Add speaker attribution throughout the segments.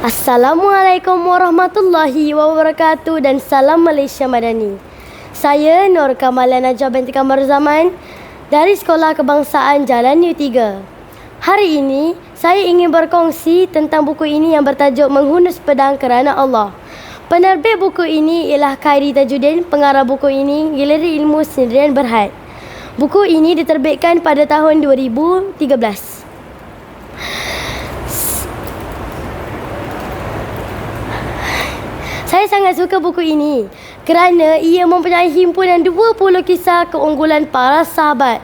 Speaker 1: Assalamualaikum warahmatullahi wabarakatuh dan salam Malaysia Madani. Saya Nur Kamala Najwa binti Kamar Zaman dari Sekolah Kebangsaan Jalan U3. Hari ini saya ingin berkongsi tentang buku ini yang bertajuk Menghunus Pedang Kerana Allah. Penerbit buku ini ialah Khairi Tajuddin, pengarah buku ini Galeri Ilmu Sendirian Berhad. Buku ini diterbitkan pada tahun 2013. Saya sangat suka buku ini kerana ia mempunyai himpunan 20 kisah keunggulan para sahabat.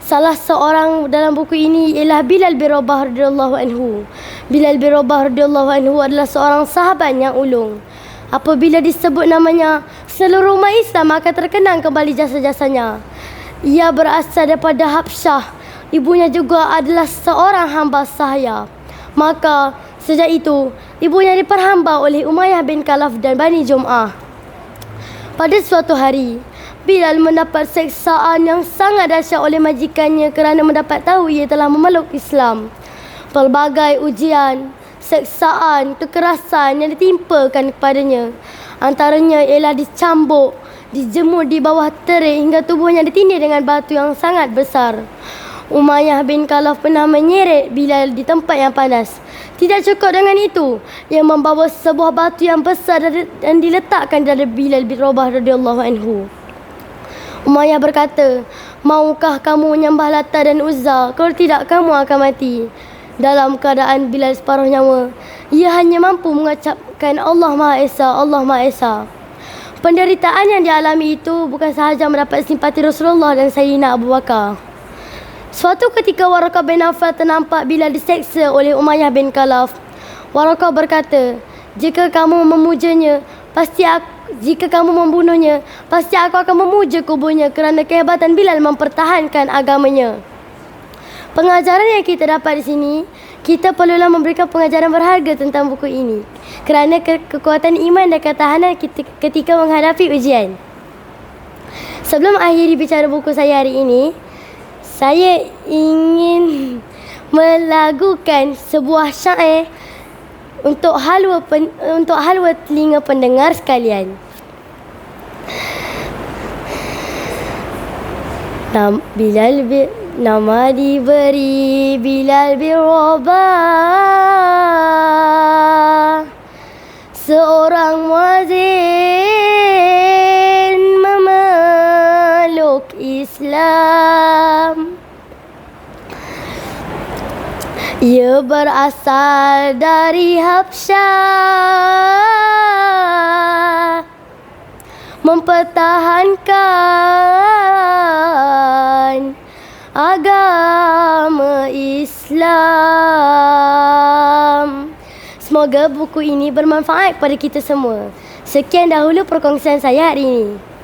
Speaker 1: Salah seorang dalam buku ini ialah Bilal bin Rabah radhiyallahu anhu. Bilal bin Rabah radhiyallahu anhu adalah seorang sahabat yang ulung. Apabila disebut namanya, seluruh umat Islam akan terkenang kembali jasa-jasanya. Ia berasal daripada Habsyah. Ibunya juga adalah seorang hamba sahaya. Maka Sejak itu, ibunya diperhamba oleh Umayyah bin Kalaf dan Bani Jum'ah. Pada suatu hari, Bilal mendapat seksaan yang sangat dahsyat oleh majikannya kerana mendapat tahu ia telah memeluk Islam. Pelbagai ujian, seksaan, kekerasan yang ditimpakan kepadanya. Antaranya ialah dicambuk, dijemur di bawah terik hingga tubuhnya ditindih dengan batu yang sangat besar. Umayyah bin Kalaf pernah menyeret Bilal di tempat yang panas. Tidak cukup dengan itu, ia membawa sebuah batu yang besar dan diletakkan dari Bilal bin Rabah radhiyallahu anhu. Umayyah berkata, "Maukah kamu menyembah Lata dan Uzza? Kalau tidak, kamu akan mati." Dalam keadaan Bilal separuh nyawa, ia hanya mampu mengucapkan Allah Maha Esa, Allah Maha Esa. Penderitaan yang dialami itu bukan sahaja mendapat simpati Rasulullah dan Sayyidina Abu Bakar. Suatu ketika Warakah bin Affan ternampak bila diseksa oleh Umayyah bin Khalaf. Warakah berkata, jika kamu memujanya, pasti aku, jika kamu membunuhnya, pasti aku akan memuja kubunya kerana kehebatan Bilal mempertahankan agamanya. Pengajaran yang kita dapat di sini, kita perlulah memberikan pengajaran berharga tentang buku ini. Kerana ke- kekuatan iman dan ketahanan kita ketika menghadapi ujian. Sebelum akhiri bicara buku saya hari ini, saya ingin melagukan sebuah syair untuk halwa pen, untuk halwa telinga pendengar sekalian. Bilal bi, nama diberi Bilal bin Rabah Seorang muazin memeluk Islam Ia berasal dari Habsyah Mempertahankan agama Islam. Semoga buku ini bermanfaat kepada kita semua. Sekian dahulu perkongsian saya hari ini